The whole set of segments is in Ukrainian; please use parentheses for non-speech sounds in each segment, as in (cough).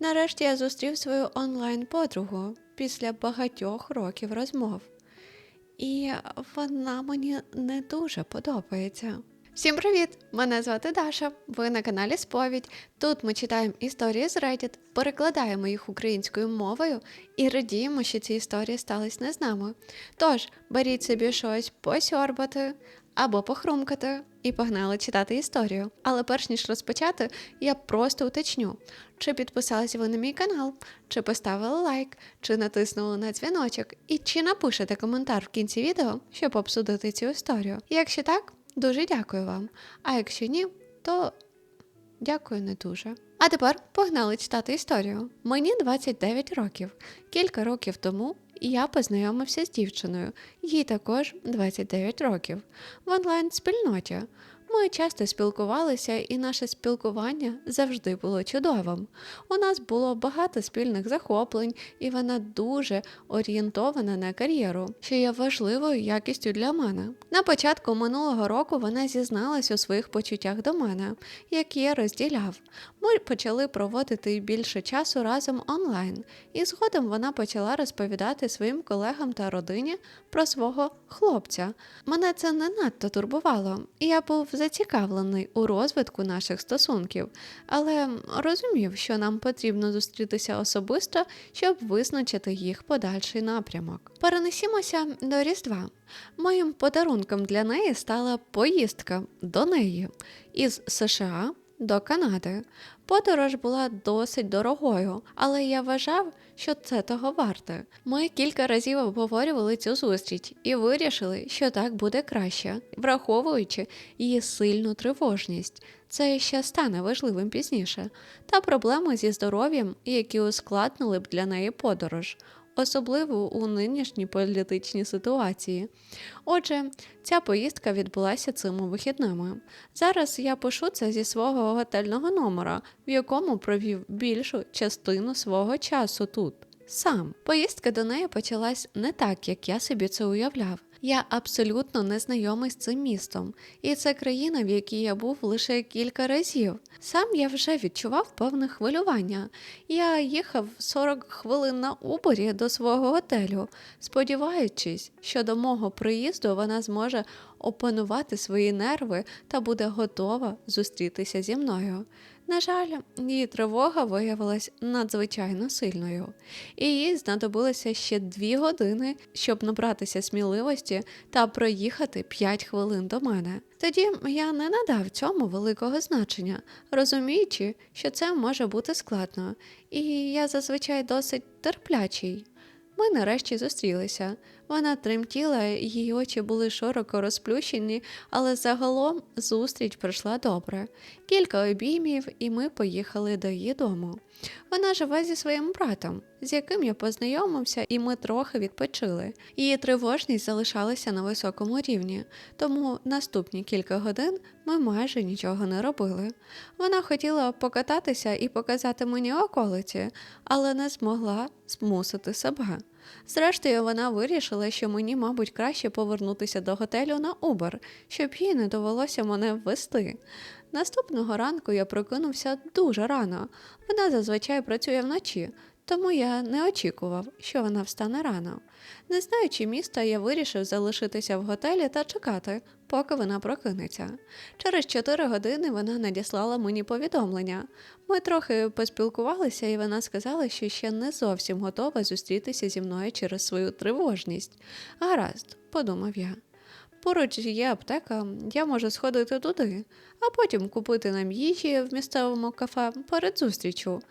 Нарешті я зустрів свою онлайн-подругу після багатьох років розмов. І вона мені не дуже подобається. Всім привіт! Мене звати Даша. Ви на каналі Сповідь. Тут ми читаємо історії з Reddit, перекладаємо їх українською мовою і радіємо, що ці історії стались не з нами. Тож беріть собі щось посьорбати або похрумкати і погнали читати історію. Але перш ніж розпочати, я просто уточню, чи підписалися ви на мій канал, чи поставили лайк, чи натиснули на дзвіночок, і чи напишете коментар в кінці відео, щоб обсудити цю історію. Якщо так, дуже дякую вам. А якщо ні, то дякую не дуже. А тепер погнали читати історію. Мені 29 років. Кілька років тому я познайомився з дівчиною, їй також 29 років, в онлайн-спільноті. Ми часто спілкувалися, і наше спілкування завжди було чудовим. У нас було багато спільних захоплень, і вона дуже орієнтована на кар'єру, що є важливою якістю для мене. На початку минулого року вона зізналась у своїх почуттях до мене, які я розділяв. Ми почали проводити більше часу разом онлайн, і згодом вона почала розповідати своїм колегам та родині про свого хлопця. Мене це не надто турбувало, і я був зацікавлений у розвитку наших стосунків, але розумів, що нам потрібно зустрітися особисто, щоб визначити їх подальший напрямок. Перенесімося до Різдва. Моїм подарунком для неї стала поїздка до неї із США до Канади. Подорож була досить дорогою, але я вважав, що це того варте. Ми кілька разів обговорювали цю зустріч і вирішили, що так буде краще, враховуючи її сильну тривожність. Це ще стане важливим пізніше, та проблеми зі здоров'ям, які ускладнили б для неї подорож. Особливо у нинішній політичній ситуації. Отже, ця поїздка відбулася цими вихідними. Зараз я пишу це зі свого готельного номера, в якому провів більшу частину свого часу тут. Сам поїздка до неї почалась не так, як я собі це уявляв. Я абсолютно не знайомий з цим містом, і це країна, в якій я був лише кілька разів. Сам я вже відчував певне хвилювання. Я їхав 40 хвилин на уборі до свого готелю, сподіваючись, що до мого приїзду вона зможе опанувати свої нерви та буде готова зустрітися зі мною. На жаль, її тривога виявилась надзвичайно сильною, і їй знадобилося ще дві години, щоб набратися сміливості та проїхати 5 хвилин до мене. Тоді я не надав цьому великого значення, розуміючи, що це може бути складно, і я зазвичай досить терплячий. Ми нарешті зустрілися. Вона тремтіла, її очі були широко розплющені, але загалом зустріч пройшла добре. Кілька обіймів, і ми поїхали до її дому. Вона живе зі своїм братом, з яким я познайомився, і ми трохи відпочили. Її тривожність залишалася на високому рівні, тому наступні кілька годин ми майже нічого не робили. Вона хотіла покататися і показати мені околиці, але не змогла змусити себе. Зрештою, вона вирішила, що мені, мабуть, краще повернутися до готелю на Uber, щоб їй не довелося мене ввести. Наступного ранку я прокинувся дуже рано. Вона зазвичай працює вночі, тому я не очікував, що вона встане рано. Не знаючи міста, я вирішив залишитися в готелі та чекати, поки вона прокинеться. Через 4 години вона надіслала мені повідомлення. Ми трохи поспілкувалися, і вона сказала, що ще не зовсім готова зустрітися зі мною через свою тривожність. Гаразд, подумав я. Поруч є аптека, я можу сходити туди, а потім купити нам їжі в місцевому кафе перед зустрічю.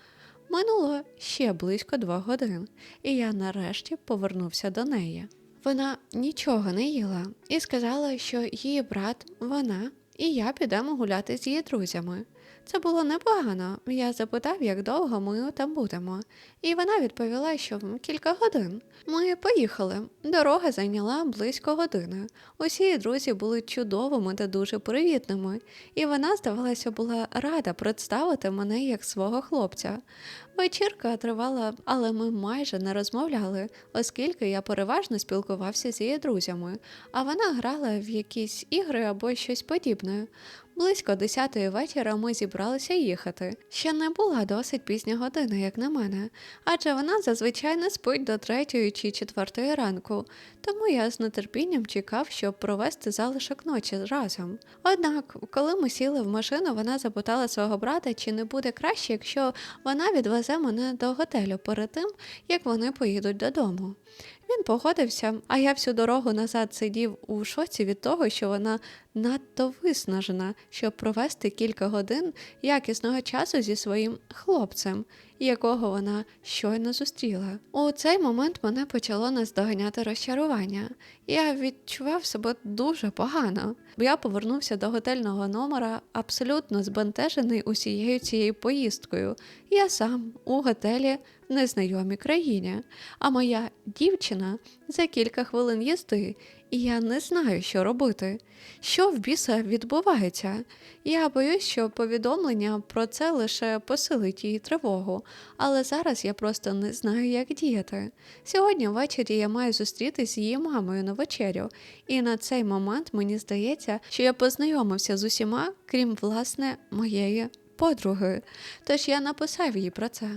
Минуло ще близько двох годин, і я нарешті повернувся до неї. Вона нічого не їла і сказала, що її брат, вона і я підемо гуляти з її друзями. Це було непогано. Я запитав, як довго ми там будемо, і вона відповіла, що кілька годин. Ми поїхали. Дорога зайняла близько години. Усі друзі були чудовими та дуже привітними, і вона, здавалося, була рада представити мене як свого хлопця. Вечірка тривала, але ми майже не розмовляли, оскільки я переважно спілкувався з її друзями, а вона грала в якісь ігри або щось подібне. Близько 10 вечора ми зібралися їхати. Ще не була досить пізня година, як на мене, адже вона зазвичай не спить до 3 чи 4 ранку, тому я з нетерпінням чекав, щоб провести залишок ночі разом. Однак, коли ми сіли в машину, вона запитала свого брата, чи не буде краще, якщо вона відвезе мене до готелю перед тим, як вони поїдуть додому. Він погодився, а я всю дорогу назад сидів у шоці від того, що вона надто виснажена, щоб провести кілька годин якісного часу зі своїм хлопцем, якого вона щойно зустріла. У цей момент мене почало наздоганяти розчарування. Я відчував себе дуже погано. Я повернувся до готельного номера абсолютно збентежений усією цією поїздкою. Я сам у готелі в незнайомій країні, а моя дівчина за кілька хвилин їзди, і я не знаю, що робити. Що в біса відбувається? Я боюсь, що повідомлення про це лише посилить її тривогу, але зараз я просто не знаю, як діяти. Сьогодні ввечері я маю зустрітися з її мамою на вечерю, і на цей момент мені здається, що я познайомився з усіма, крім власне моєї подруги. Тож я написав їй про це.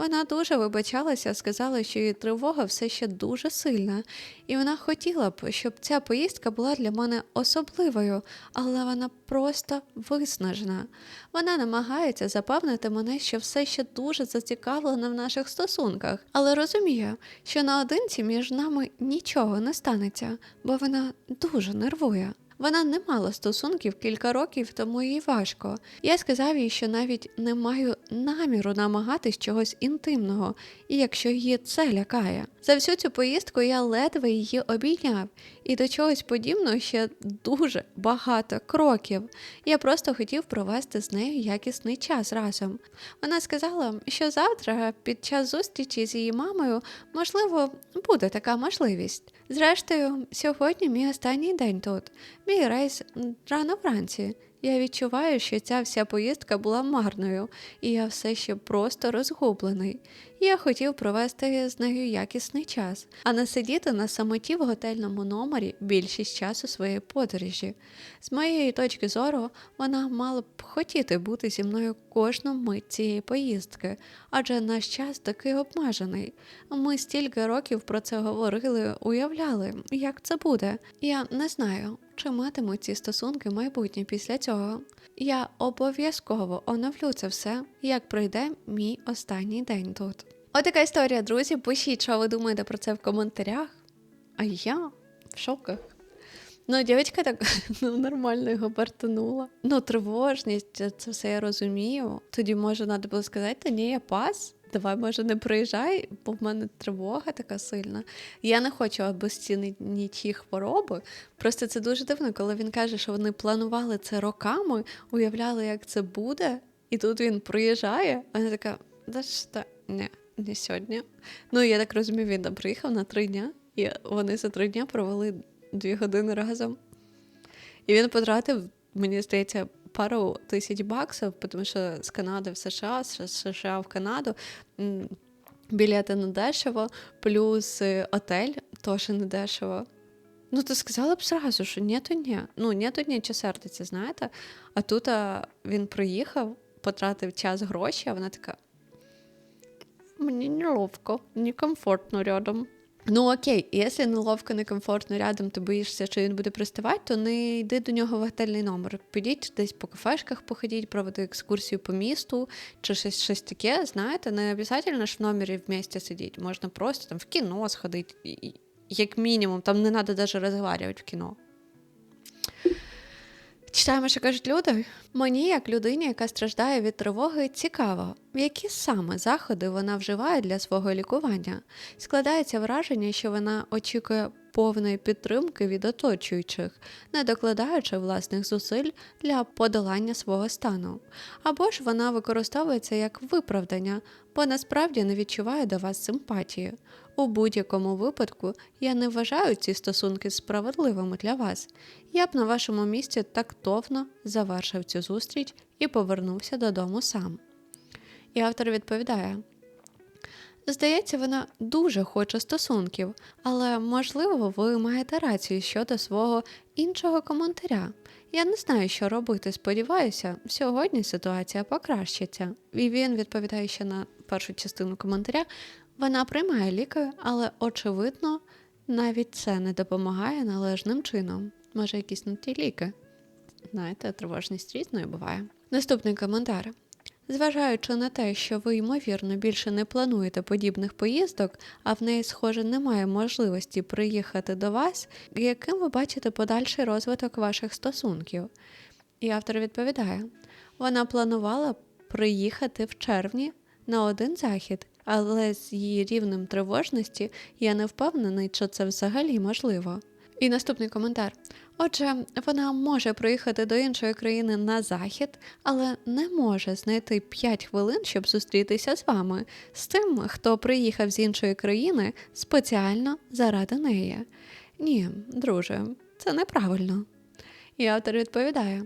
Вона дуже вибачалася, сказала, що її тривога все ще дуже сильна, і вона хотіла б, щоб ця поїздка була для мене особливою, але вона просто виснажена. Вона намагається запевнити мене, що все ще дуже зацікавлена в наших стосунках, але розуміє, що наодинці між нами нічого не станеться, бо вона дуже нервує. Вона не мала стосунків кілька років, тому їй важко. Я сказав їй, що навіть не маю наміру намагатись чогось інтимного, і якщо її це лякає. За всю цю поїздку я ледве її обійняв, і до чогось подібного ще дуже багато кроків. Я просто хотів провести з нею якісний час разом. Вона сказала, що завтра, під час зустрічі з її мамою, можливо, буде така можливість. Зрештою, сьогодні мій останній день тут. Мій рейс рано вранці. Я відчуваю, що ця вся поїздка була марною, і я все ще просто розгублений. Я хотів провести з нею якісний час, а не сидіти на самоті в готельному номері більшість часу своєї подорожі. З моєї точки зору, вона мала б хотіти бути зі мною кожну мить цієї поїздки, адже наш час такий обмежений. Ми стільки років про це говорили, уявляли, як це буде. Я не знаю, чи матимуть ці стосунки майбутнє після цього. Я обов'язково оновлю це все, як пройде мій останній день тут. Отака історія, друзі. Пишіть, що ви думаєте про це в коментарях. А я в шоках. Ну, дівчинка так (laughs) ну, нормально його бартанула. Ну, тривожність, це все я розумію. Тоді, може, треба було сказати, та ні, я пас. Давай, може, не приїжджай, бо в мене тривога така сильна. Я не хочу обезцінити нічі хвороби. Просто це дуже дивно, коли він каже, що вони планували це роками, уявляли, як це буде, і тут він приїжджає, вона така, да що, ні, не сьогодні. Ну, я так розумію, він там приїхав на три дня, і вони за три дня провели дві години разом. І він потратив, мені здається, пару тисяч баксів, тому що з Канади в США, з США в Канаду білети не дешево, плюс отель теж не дешево. Ну, то сказала б зразу, що ні, то ні. Ну, ні, то ні, чи сердиться, знаєте? А тут а, він приїхав, потратив час гроші, а вона така. Мені неловко, некомфортно рядом. Ну окей, якщо неловко, некомфортно рядом, ти боїшся, що він буде приставати, то не йди до нього в готельний номер. Підіть десь по кафешках, походіть, проведи екскурсію по місту чи щось щось таке. Знаєте, не обов'язково ж в номері місті сидіти. Можна просто там в кіно сходити, як мінімум, там не треба навіть розмовляти в кіно. Читаємо, що кажуть люди. Мені, як людині, яка страждає від тривоги, цікаво, які саме заходи вона вживає для свого лікування. Складається враження, що вона очікує повної підтримки від оточуючих, не докладаючи власних зусиль для подолання свого стану. Або ж вона використовується як виправдання, бо насправді не відчуває до вас симпатії. У будь-якому випадку я не вважаю ці стосунки справедливими для вас. Я б на вашому місці тактовно завершив цю зустріч і повернувся додому сам. І автор відповідає: Здається, вона дуже хоче стосунків, але можливо ви маєте рацію щодо свого іншого коментаря. Я не знаю, що робити. Сподіваюся, сьогодні ситуація покращиться. І він відповідає ще на першу частину коментаря. Вона приймає ліки, але очевидно, навіть це не допомагає належним чином. Може, якісь не ті ліки. Знаєте, тривожність різною буває. Наступний коментар. Зважаючи на те, що ви, ймовірно, більше не плануєте подібних поїздок, а в неї, схоже, немає можливості приїхати до вас, яким ви бачите подальший розвиток ваших стосунків? І автор відповідає: вона планувала приїхати в червні на один захід, але з її рівнем тривожності я не впевнений, що це взагалі можливо. І наступний коментар. Отже, вона може приїхати до іншої країни на захід, але не може знайти 5 хвилин, щоб зустрітися з вами, з тим, хто приїхав з іншої країни спеціально заради неї. Ні, друже, це неправильно. І автор відповідає: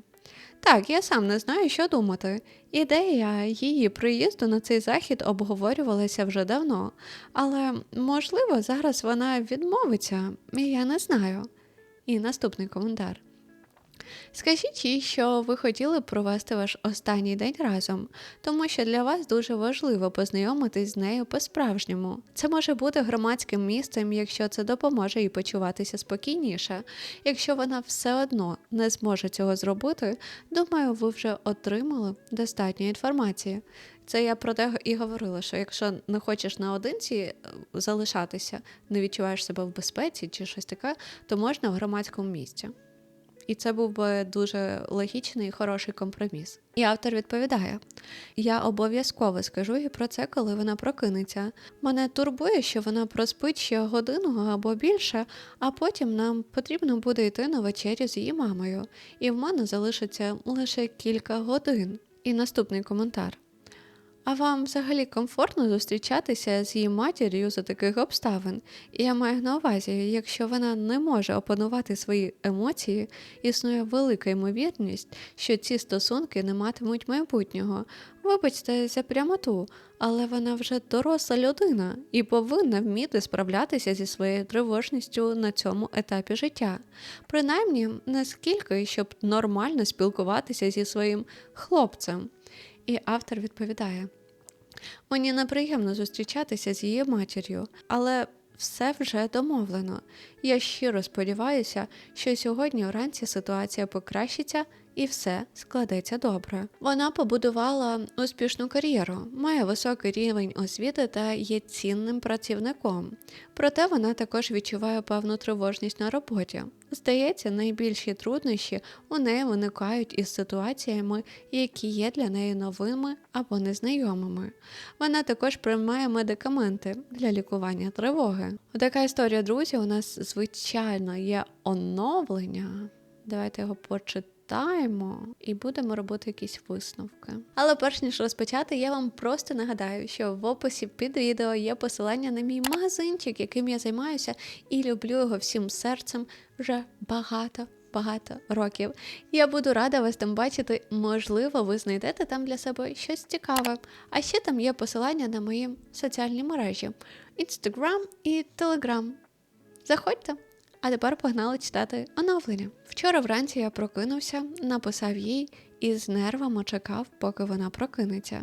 так, я сам не знаю, що думати. Ідея її приїзду на цей захід обговорювалася вже давно, але можливо зараз вона відмовиться, я не знаю. І наступний коментар. Скажіть їй, що ви хотіли провести ваш останній день разом, тому що для вас дуже важливо познайомитись з нею по-справжньому. Це може бути громадським місцем, якщо це допоможе їй почуватися спокійніше. Якщо вона все одно не зможе цього зробити, думаю, ви вже отримали достатньо інформації. Це я про те і говорила, що якщо не хочеш наодинці е, залишатися, не відчуваєш себе в безпеці чи щось таке, то можна в громадському місці. І це був би дуже логічний і хороший компроміс. І автор відповідає: я обов'язково скажу їй про це, коли вона прокинеться. Мене турбує, що вона проспить ще годину або більше, а потім нам потрібно буде йти на вечерю з її мамою, і в мене залишиться лише кілька годин. І наступний коментар. А вам взагалі комфортно зустрічатися з її матір'ю за таких обставин? І я маю на увазі, якщо вона не може опанувати свої емоції, існує велика ймовірність, що ці стосунки не матимуть майбутнього. Вибачте за прямоту, але вона вже доросла людина і повинна вміти справлятися зі своєю тривожністю на цьому етапі життя. Принаймні, наскільки, щоб нормально спілкуватися зі своїм хлопцем. І автор відповідає: Мені неприємно зустрічатися з її матір'ю, але все вже домовлено. Я щиро сподіваюся, що сьогодні вранці ситуація покращиться і все складеться добре. Вона побудувала успішну кар'єру, має високий рівень освіти та є цінним працівником. Проте вона також відчуває певну тривожність на роботі. Здається, найбільші труднощі у неї виникають із ситуаціями, які є для неї новими або незнайомими. Вона також приймає медикаменти для лікування тривоги. Така історія, друзі, у нас звичайно є оновлення. Давайте його почитаємо почитаємо і будемо робити якісь висновки. Але перш ніж розпочати, я вам просто нагадаю, що в описі під відео є посилання на мій магазинчик, яким я займаюся, і люблю його всім серцем вже багато. Багато років. Я буду рада вас там бачити. Можливо, ви знайдете там для себе щось цікаве. А ще там є посилання на мої соціальні мережі: Instagram і Telegram. Заходьте! А тепер погнали читати оновлення. Вчора вранці я прокинувся, написав їй і з нервами чекав, поки вона прокинеться.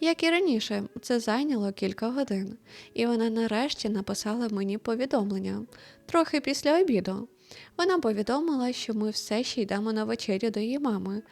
Як і раніше, це зайняло кілька годин, і вона нарешті написала мені повідомлення трохи після обіду. Вона повідомила, що ми все ще йдемо на вечерю до її мами.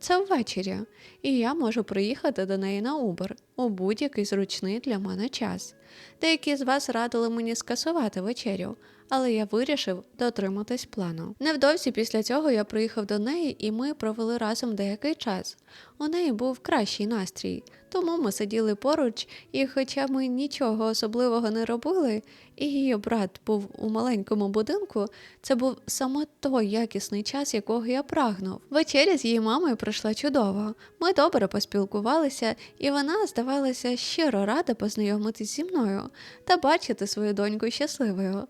Це ввечері, і я можу приїхати до неї на Uber у будь-який зручний для мене час. Деякі з вас радили мені скасувати вечерю, але я вирішив дотриматись плану. Невдовзі після цього я приїхав до неї, і ми провели разом деякий час. У неї був кращий настрій, тому ми сиділи поруч, і, хоча ми нічого особливого не робили, і її брат був у маленькому будинку, це був саме той якісний час, якого я прагнув. Вечеря з її мамою пройшла чудово. Ми добре поспілкувалися, і вона здавалася щиро рада познайомитись зі мною та бачити свою доньку щасливою.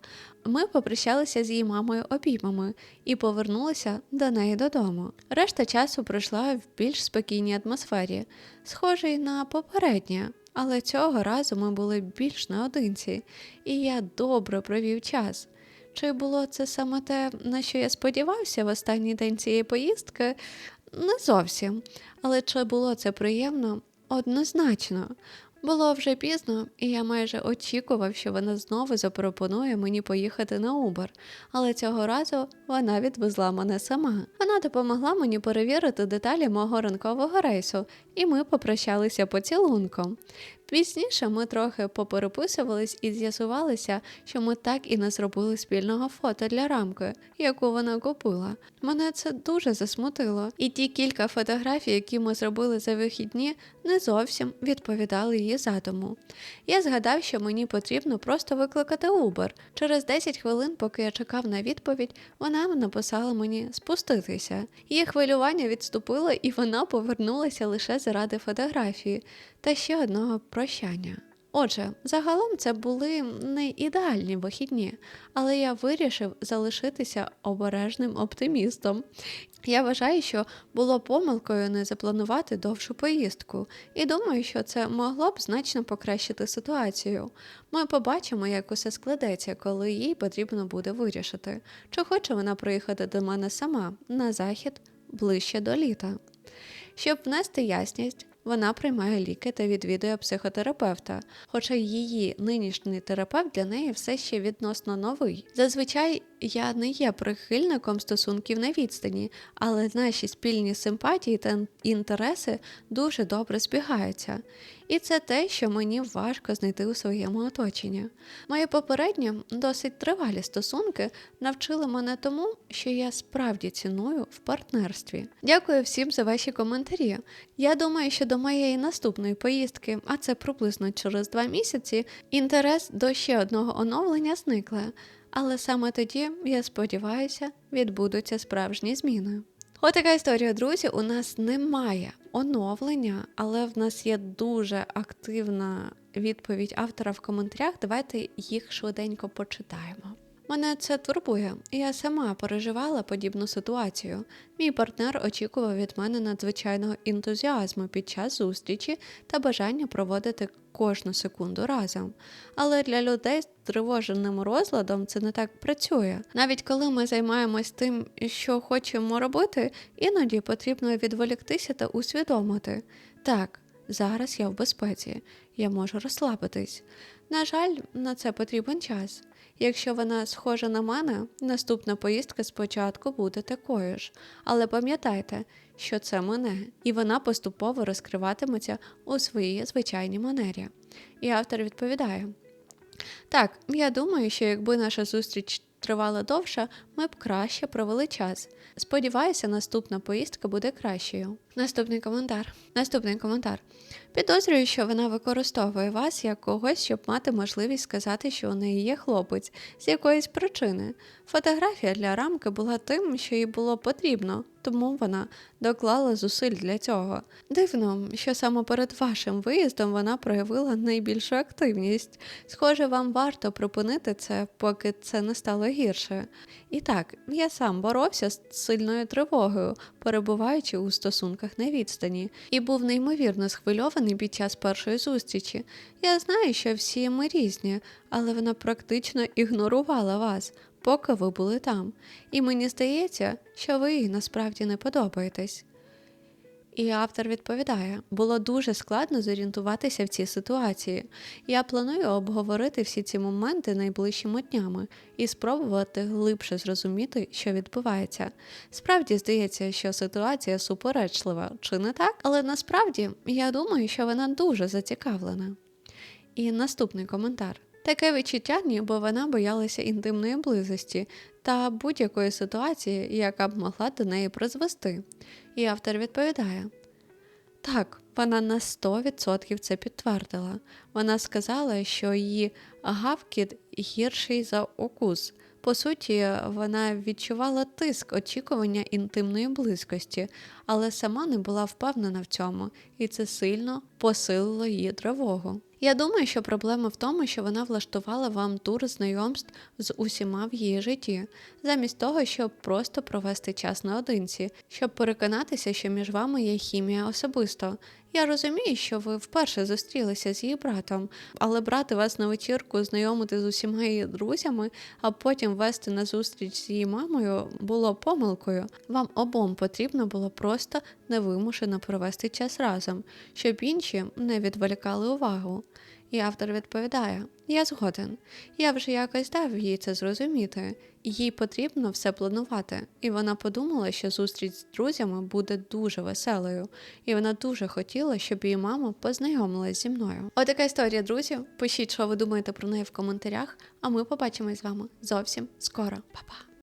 Ми попрощалися з її мамою обіймами і повернулися до неї додому. Решта часу пройшла в більш спокійній атмосфері, схожій на попереднє, але цього разу ми були більш наодинці, і я добре провів час. Чи було це саме те, на що я сподівався в останній день цієї поїздки? Не зовсім. Але чи було це приємно? Однозначно. Було вже пізно, і я майже очікував, що вона знову запропонує мені поїхати на Uber, але цього разу вона відвезла мене сама. Вона допомогла мені перевірити деталі мого ранкового рейсу, і ми попрощалися поцілунком. Пізніше ми трохи попереписувались і з'ясувалося, що ми так і не зробили спільного фото для рамки, яку вона купила. Мене це дуже засмутило, і ті кілька фотографій, які ми зробили за вихідні, не зовсім відповідали її задуму. Я згадав, що мені потрібно просто викликати Uber. Через 10 хвилин, поки я чекав на відповідь, вона написала мені спуститися. Її хвилювання відступило, і вона повернулася лише заради фотографії та ще одного прощання. Отже, загалом це були не ідеальні вихідні, але я вирішив залишитися обережним оптимістом. Я вважаю, що було помилкою не запланувати довшу поїздку, і думаю, що це могло б значно покращити ситуацію. Ми побачимо, як усе складеться, коли їй потрібно буде вирішити, чи хоче вона приїхати до мене сама на захід ближче до літа. Щоб внести ясність, вона приймає ліки та відвідує психотерапевта, хоча її нинішній терапевт для неї все ще відносно новий. Зазвичай я не є прихильником стосунків на відстані, але наші спільні симпатії та інтереси дуже добре збігаються. І це те, що мені важко знайти у своєму оточенні. Мої попередні досить тривалі стосунки навчили мене тому, що я справді ціную в партнерстві. Дякую всім за ваші коментарі. Я думаю, що до моєї наступної поїздки, а це приблизно через два місяці, інтерес до ще одного оновлення зникли. Але саме тоді, я сподіваюся, відбудуться справжні зміни. Отака історія, друзі. У нас немає оновлення, але в нас є дуже активна відповідь автора в коментарях. Давайте їх швиденько почитаємо. Мене це турбує, я сама переживала подібну ситуацію. Мій партнер очікував від мене надзвичайного ентузіазму під час зустрічі та бажання проводити кожну секунду разом. Але для людей з тривоженим розладом це не так працює. Навіть коли ми займаємось тим, що хочемо робити, іноді потрібно відволіктися та усвідомити. Так, зараз я в безпеці, я можу розслабитись. На жаль, на це потрібен час. Якщо вона схожа на мене, наступна поїздка спочатку буде такою ж. Але пам'ятайте, що це мене, і вона поступово розкриватиметься у своїй звичайній манері. І автор відповідає: Так, я думаю, що якби наша зустріч тривала довше, ми б краще провели час. Сподіваюся, наступна поїздка буде кращою. Наступний коментар. Наступний коментар. Підозрюю, що вона використовує вас як когось, щоб мати можливість сказати, що у неї є хлопець з якоїсь причини. Фотографія для рамки була тим, що їй було потрібно, тому вона доклала зусиль для цього. Дивно, що саме перед вашим виїздом вона проявила найбільшу активність. Схоже, вам варто припинити це, поки це не стало гірше. І так, я сам боровся з сильною тривогою, перебуваючи у стосунках на відстані, і був неймовірно схвильований під час першої зустрічі. Я знаю, що всі ми різні, але вона практично ігнорувала вас, поки ви були там. І мені здається, що ви їй насправді не подобаєтесь. І автор відповідає: було дуже складно зорієнтуватися в цій ситуації. Я планую обговорити всі ці моменти найближчими днями і спробувати глибше зрозуміти, що відбувається. Справді здається, що ситуація суперечлива, чи не так? Але насправді я думаю, що вона дуже зацікавлена. І наступний коментар. Таке відчуття, ніби вона боялася інтимної близості та будь-якої ситуації, яка б могла до неї призвести. І автор відповідає: Так, вона на 100% це підтвердила. Вона сказала, що її гавкіт гірший за укус. По суті, вона відчувала тиск очікування інтимної близькості, але сама не була впевнена в цьому, і це сильно посилило її тривогу. Я думаю, що проблема в тому, що вона влаштувала вам тур знайомств з усіма в її житті, замість того, щоб просто провести час наодинці, щоб переконатися, що між вами є хімія особисто. Я розумію, що ви вперше зустрілися з її братом, але брати вас на вечірку, знайомити з усіма її друзями, а потім вести на зустріч з її мамою було помилкою. Вам обом потрібно було просто невимушено провести час разом, щоб інші не відволікали увагу. І автор відповідає: Я згоден. Я вже якось дав їй це зрозуміти. Їй потрібно все планувати. І вона подумала, що зустріч з друзями буде дуже веселою, і вона дуже хотіла, щоб її мама познайомилась зі мною. Отака історія, друзі. Пишіть, що ви думаєте про неї в коментарях, а ми побачимось з вами зовсім скоро. Па-па!